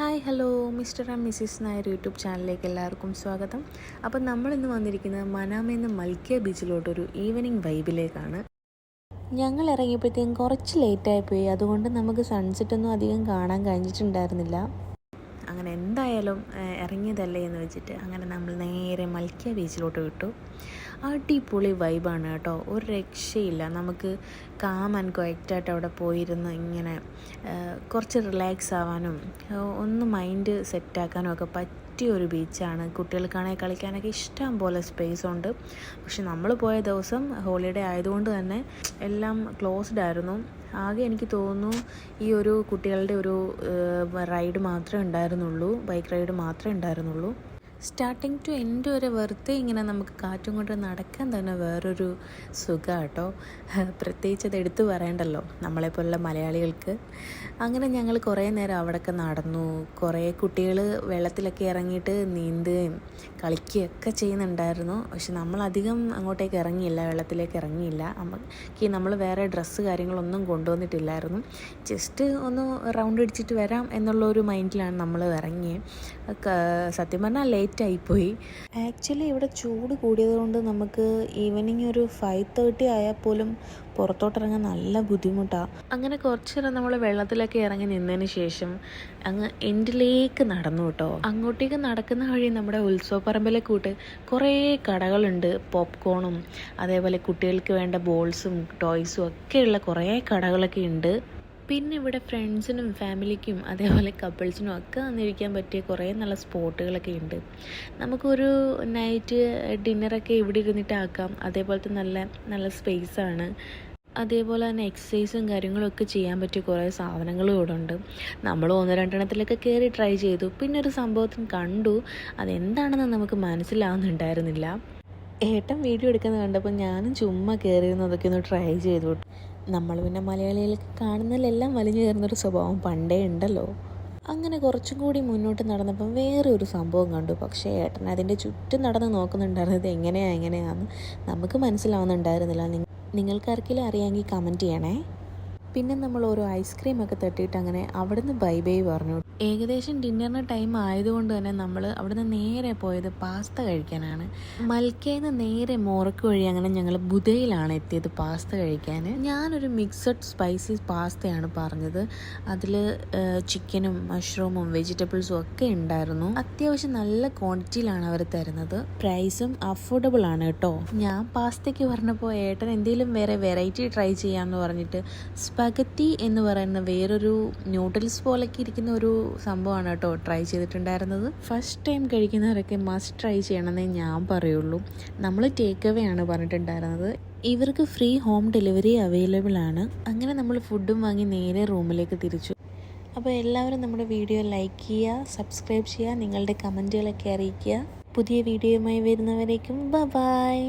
Hi hello. Mister and Mrs Nair YouTube ചാനലിലേക്ക് എല്ലാവർക്കും സ്വാഗതം. അപ്പം നമ്മളിന്ന് വന്നിരിക്കുന്നത് മനാമെന്ന് മൽക്കിയ ബീച്ചിലോട്ടൊരു ഈവനിങ് വൈബിലേക്കാണ്. ഞങ്ങൾ ഇറങ്ങിയപ്പോഴത്തേക്കും കുറച്ച് ലേറ്റായി പോയി അതുകൊണ്ട് നമുക്ക് സൺസെറ്റ് ഒന്നും അധികം കാണാൻ കഴിഞ്ഞിട്ടുണ്ടായിരുന്നില്ല. അങ്ങനെ എന്തായാലും ഇറങ്ങിയതല്ലേ എന്ന് വെച്ചിട്ട് അങ്ങനെ നമ്മൾ നേരെ മൽക്കിയ ബീച്ചിലോട്ട് വിട്ടു. അടിപൊളി വൈബാണ് കേട്ടോ. ഒരു രക്ഷയില്ല. നമുക്ക് കാം ആൻഡ് കൊയക്റ്റായിട്ട് അവിടെ പോയിരുന്ന് ഇങ്ങനെ കുറച്ച് റിലാക്സ് ആവാനും ഒന്ന് മൈൻഡ് സെറ്റാക്കാനും ഒക്കെ പറ്റിയ ഒരു ബീച്ചാണ് കുട്ടികൾക്കാണെങ്കിൽ കളിക്കാനൊക്കെ ഇഷ്ടം പോലെ സ്പേസ് ഉണ്ട്. പക്ഷെ നമ്മൾ പോയ ദിവസം ഹോളിഡേ ആയതുകൊണ്ട് തന്നെ എല്ലാം ക്ലോസ്ഡ് ആയിരുന്നു. ആകെ എനിക്ക് തോന്നുന്നു ഈ ഒരു കുട്ടികളുടെ ഒരു റൈഡ് മാത്രമേ ഉണ്ടായിരുന്നുള്ളൂ ബൈക്ക് റൈഡ് മാത്രമേ ഉണ്ടായിരുന്നുള്ളൂ. സ്റ്റാർട്ടിങ് ടു എൻഡ് വരെ വെറുതെ ഇങ്ങനെ നമുക്ക് കാറ്റും കൊണ്ട് നടക്കാൻ തന്നെ വേറൊരു സുഖം കേട്ടോ പ്രത്യേകിച്ച് അത് എടുത്തു പറയണ്ടല്ലോ. നമ്മളെപ്പോലുള്ള മലയാളികൾക്ക്. അങ്ങനെ ഞങ്ങൾ കുറേ നേരം അവിടെയൊക്കെ നടന്നു. കുറേ കുട്ടികൾ വെള്ളത്തിലൊക്കെ ഇറങ്ങിയിട്ട് നീന്തുകയും കളിക്കുകയൊക്കെ ചെയ്യുന്നുണ്ടായിരുന്നു. പക്ഷെ നമ്മളധികം അങ്ങോട്ടേക്ക് ഇറങ്ങിയില്ല വെള്ളത്തിലേക്ക് ഇറങ്ങിയില്ല. നമുക്ക് നമ്മൾ വേറെ ഡ്രസ്സ് കാര്യങ്ങളൊന്നും കൊണ്ടുവന്നിട്ടില്ലായിരുന്നു. ജസ്റ്റ് ഒന്ന് റൗണ്ട് അടിച്ചിട്ട് വരാം എന്നുള്ള ഒരു മൈൻഡിലാണ് നമ്മൾ ഇറങ്ങിയത് സത്യം പറഞ്ഞാൽ ലേറ്റ് ആയിപ്പോയി ആക്ച്വലി ഇവിടെ ചൂട് കൂടിയതുകൊണ്ട് നമുക്ക് ഈവനിങ് ഒരു ഫൈവ് തേർട്ടി ആയാൽ പോലും പുറത്തോട്ടിറങ്ങാൻ നല്ല ബുദ്ധിമുട്ടാണ് അങ്ങനെ കുറച്ച് നേരം നമ്മൾ വെള്ളത്തിലൊക്കെ ഇറങ്ങി നിന്നതിന് ശേഷം അങ്ങ് എൻഡിലേക്ക് നടന്നു കേട്ടോ. അങ്ങോട്ടേക്ക് നടക്കുന്ന വഴി നമ്മുടെ ഉത്സവപ്പറമ്പിലെ കൂട്ട് കുറേ കടകളുണ്ട്. പോപ്കോണും അതേപോലെ കുട്ടികൾക്ക് വേണ്ട ബോൾസും ടോയ്സും ഒക്കെയുള്ള കുറേ കടകളൊക്കെ ഉണ്ട്. പിന്നെ ഇവിടെ ഫ്രണ്ട്സിനും ഫാമിലിക്കും അതേപോലെ കപ്പിൾസിനും ഒക്കെ വന്നിരിക്കാൻ പറ്റിയ കുറേ നല്ല സ്പോട്ടുകളൊക്കെ ഉണ്ട്. നമുക്കൊരു നൈറ്റ് ഡിന്നറൊക്കെ ഇവിടെ ഇരുന്നിട്ടാക്കാം അതേപോലത്തെ നല്ല നല്ല സ്പേസാണ്. അതേപോലെ തന്നെ എക്സസൈസും കാര്യങ്ങളും ഒക്കെ ചെയ്യാൻ പറ്റിയ കുറേ സാധനങ്ങളും ഇവിടെ ഉണ്ട്. നമ്മൾ ഒന്ന് രണ്ടെണ്ണത്തിലൊക്കെ കയറി ട്രൈ ചെയ്തു. പിന്നെ ഒരു സംഭവത്തിന് കണ്ടു. അതെന്താണെന്ന് നമുക്ക് മനസ്സിലാവുന്നുണ്ടായിരുന്നില്ല. ഏട്ടൻ വീഡിയോ എടുക്കുന്നത് കണ്ടപ്പോൾ ഞാനും ചുമ്മാ കയറിയിരുന്നതൊക്കെ ഒന്ന് ട്രൈ ചെയ്തു. നമ്മൾ പിന്നെ മലയാളികൾക്ക് കാണുന്നതിലെല്ലാം വലിഞ്ഞു കയറുന്നൊരു സ്വഭാവം പണ്ടേ ഉണ്ടല്ലോ. അങ്ങനെ കുറച്ചും കൂടി മുന്നോട്ട് നടന്നപ്പം വേറെ ഒരു സംഭവം കണ്ടു. പക്ഷേ ഏട്ടൻ അതിന്റെ ചുറ്റും നടന്ന് നോക്കുന്നുണ്ടായിരുന്നത് എങ്ങനെയാ എങ്ങനെയാന്ന് നമുക്ക് മനസ്സിലാവുന്നുണ്ടായിരുന്നില്ല. നിങ്ങൾക്കാർക്കെങ്കിലും അറിയാമെങ്കിൽ കമന്റ് ചെയ്യണേ. പിന്നെ നമ്മൾ ഓരോ ഐസ്ക്രീം ഒക്കെ തട്ടിയിട്ട് അങ്ങനെ അവിടുന്ന് ബൈ ബൈ പറഞ്ഞു. ഏകദേശം ഡിന്നറിന് ടൈം ആയതുകൊണ്ട് തന്നെ നമ്മൾ അവിടുന്ന് നേരെ പോയത് പാസ്ത കഴിക്കാനാണ്. മൽക്കയിൽ നിന്ന് നേരെ മോറക്ക് വഴി അങ്ങനെ ഞങ്ങൾ ബുധയിലാണ് എത്തിയത് പാസ്ത കഴിക്കാൻ. ഞാനൊരു മിക്സഡ് സ്പൈസി പാസ്തയാണ് പറഞ്ഞത്. അതിൽ ചിക്കനും മഷ്റൂമും വെജിറ്റബിൾസും ഒക്കെ ഉണ്ടായിരുന്നു. അത്യാവശ്യം നല്ല ക്വാണ്ടിറ്റിയിലാണ് അവർ തരുന്നത്. പ്രൈസും അഫോർഡബിൾ ആണ് കേട്ടോ. ഞാൻ പാസ്തയ്ക്ക് പറഞ്ഞപ്പോൾ ഏട്ടൻ എന്തെങ്കിലും വേറെ വെറൈറ്റി ട്രൈ ചെയ്യാമെന്ന് പറഞ്ഞിട്ട് സ്പഗത്തി എന്ന് പറയുന്ന വേറൊരു ന്യൂഡിൽസ് പോലൊക്കെ ഇരിക്കുന്ന ഒരു സംഭവമാണ് കേട്ടോ ട്രൈ ചെയ്തിട്ടുണ്ടായിരുന്നത്. ഫസ്റ്റ് ടൈം കഴിക്കുന്നവരൊക്കെ മസ്റ്റ് ട്രൈ ചെയ്യണമെന്നേ ഞാൻ പറയുള്ളൂ. നമ്മൾ ടേക്ക് അവേ ആണ് പറഞ്ഞിട്ടുണ്ടായിരുന്നത്. ഇവർക്ക് ഫ്രീ ഹോം ഡെലിവറി അവൈലബിൾ ആണ്. അങ്ങനെ നമ്മൾ ഫുഡും വാങ്ങി നേരെ റൂമിലേക്ക് തിരിച്ചു. അപ്പോൾ എല്ലാവരും നമ്മുടെ വീഡിയോ ലൈക്ക് ചെയ്യുക സബ്സ്ക്രൈബ് ചെയ്യുക നിങ്ങളുടെ കമന്റുകളൊക്കെ അറിയിക്കുക. പുതിയ വീഡിയോയുമായി വരുന്നവരേക്കും ബ ബായ്